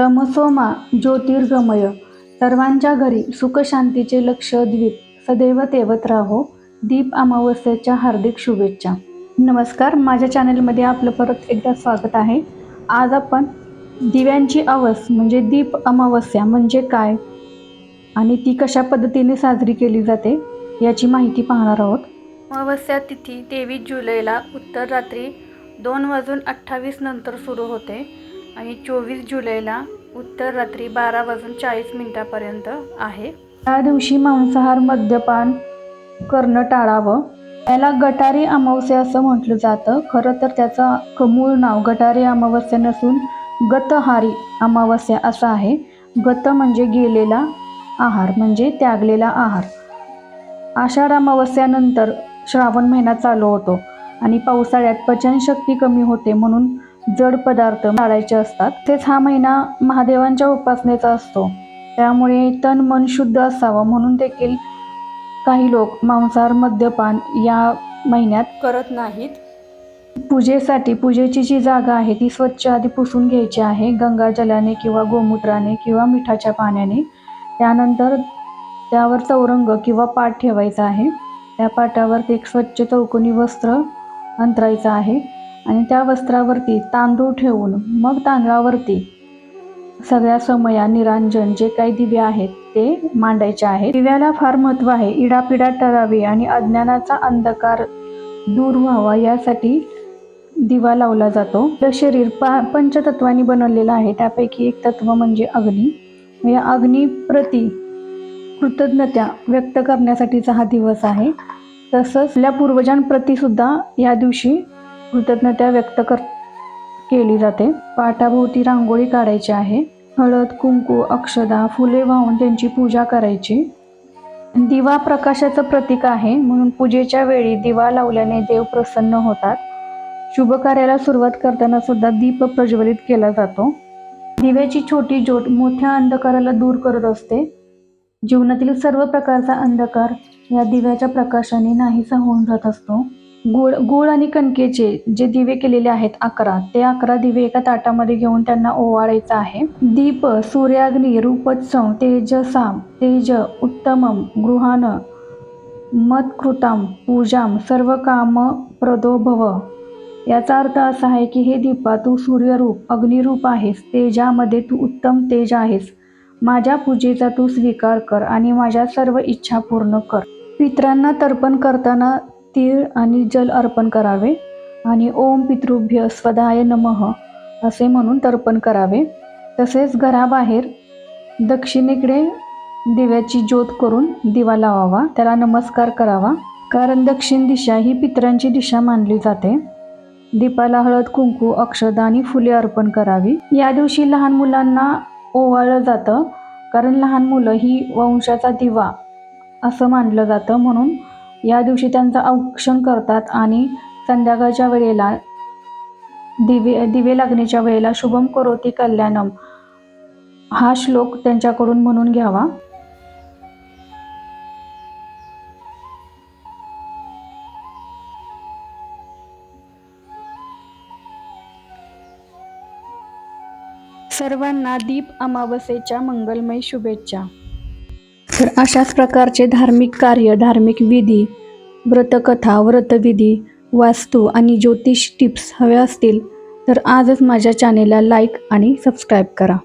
तमसोमा ज्योतिर्गमय. सर्वांच्या घरी सुखशांतीचे लक्ष द्वीप. सदैव तेवत राहो. दीप अमावस्येच्या हार्दिक शुभेच्छा. नमस्कार. माझ्या चॅनलमध्ये आपलं परत एकदा स्वागत आहे. आज आपण दिव्यांची अवस म्हणजे दीप अमावस्या म्हणजे काय आणि ती कशा पद्धतीने साजरी केली जाते याची माहिती पाहणार आहोत. अमावस्या तिथी तेवीस जुलैला उत्तर रात्री दोन वाजून अठ्ठावीस नंतर सुरू होते. आणि चोवीस जुलैला उत्तर रात्री बारा वाजून चाळीस मिनिटापर्यंत आहे. त्या दिवशी मांसाहार मद्यपान करणं टाळावं. याला गटारी अमावस्या असं म्हटलं जातं. खरं तर त्याचं क- मूळ नाव गटारी अमावस्या नसून गतहारी अमावस्या असं आहे. गत म्हणजे गेलेला आहार म्हणजे त्यागलेला आहार. आषाढ अमावस्यानंतर श्रावण महिना चालू होतो आणि पावसाळ्यात पचनशक्ती कमी होते म्हणून जड पदार्थ टाळायचे असतात. तेच हा महिना महादेवांच्या उपासनेचा असतो. त्यामुळे तन मन शुद्ध असावं म्हणून देखील काही लोक मांसाहार मद्यपान या महिन्यात करत नाहीत. पूजेसाठी पूजेची जी जागा आहे ती स्वच्छ आधी पुसून घ्यायची आहे. गंगाजलाने किंवा गोमूत्राने किंवा मिठाच्या पाण्याने. त्यानंतर त्यावर चौरंग किंवा पाट ठेवायचा आहे. त्या पाटावरती एक स्वच्छ चौकोनी वस्त्र अंतरायचं आहे. आणि त्या वस्त्रावरती तांदूळ ठेवून मग तांदळावरती सगळ्या समया निरांजन जे काही दिवे आहेत ते मांडायचे आहे दिव्याला फार महत्त्व आहे. इडापिडा टरावी आणि अज्ञानाचा अंधकार दूर व्हावा यासाठी दिवा लावला जातो. आपलं शरीर पा पंचतत्वांनी बनवलेलं आहे. त्यापैकी एक तत्व म्हणजे अग्नी. या अग्निप्रती कृतज्ञता व्यक्त करण्यासाठीचा हा दिवस आहे. तसंच आपल्या पूर्वजांप्रतीसुद्धा या दिवशी कृतज्ञता व्यक्त कर केली जाते. पाटाभोवती रांगोळी काढायची आहे. हळद कुंकू अक्षदा फुले वाहून त्यांची पूजा करायची. दिवा प्रकाशाचं प्रतीक आहे. म्हणून पूजेच्या वेळी दिवा लावल्याने देव प्रसन्न होतात. शुभ कार्याला सुरुवात करताना सुद्धा दीप प्रज्वलित केला जातो. दिव्याची छोटी ज्योत मोठ्या अंधकाराला दूर करत असते. जीवनातील सर्व प्रकारचा अंधकार या दिव्याच्या प्रकाशाने नाहीसा होऊन जात असतो. गुळ गुळ आणि कणकेचे जे दिवे केलेले आहेत अकरा ते अकरा दिवे एका ताटामध्ये घेऊन त्यांना ओवाळायचं आहे. दीप सूर्याग्नी रूपत्सम तेजसाम तेज उत्तमम गृहान मत्कृताम पूजाम सर्व काम प्रदोभव याचा अर्थ असा आहे की हे दीपा तू सूर्यरूप अग्निरूप आहेस तेजामध्ये तू उत्तम तेज आहेस. माझ्या पूजेचा तू स्वीकार कर आणि माझ्या सर्व इच्छा पूर्ण कर. पितरांना तर्पण करताना तीळ आणि जल अर्पण करावे आणि ओम पितृभ्य स्वदाय नमः असे म्हणून तर्पण करावे. तसेच घराबाहेर दक्षिणेकडे दिव्याची ज्योत करून दिवा लावावा त्याला नमस्कार करावा. कारण दक्षिण दिशा ही पितरांची दिशा मानली जाते. दीपाला हळद कुंकू अक्षदा आणि फुले अर्पण करावी. या दिवशी लहान मुलांना ओवाळलं जातं. कारण लहान मुलं ही वंशाचा दिवा असं मानलं जातं म्हणून या दिवशी त्यांचं औक्षण करतात आणि संध्याकाळच्या वेळेला दिवे दिवे लागण्याच्या वेळेला शुभम करोती कल्याणम हा श्लोक त्यांच्याकडून म्हणून घ्यावा. सर्वांना दीप अमावस्येच्या मंगलमय शुभेच्छा. तर अशाच प्रकारचे धार्मिक कार्य धार्मिक विधी व्रतकथा व्रतविधी वास्तू आणि ज्योतिष टिप्स हव्या असतील तर आजच माझ्या चॅनेलला लाईक आणि सबस्क्राईब करा.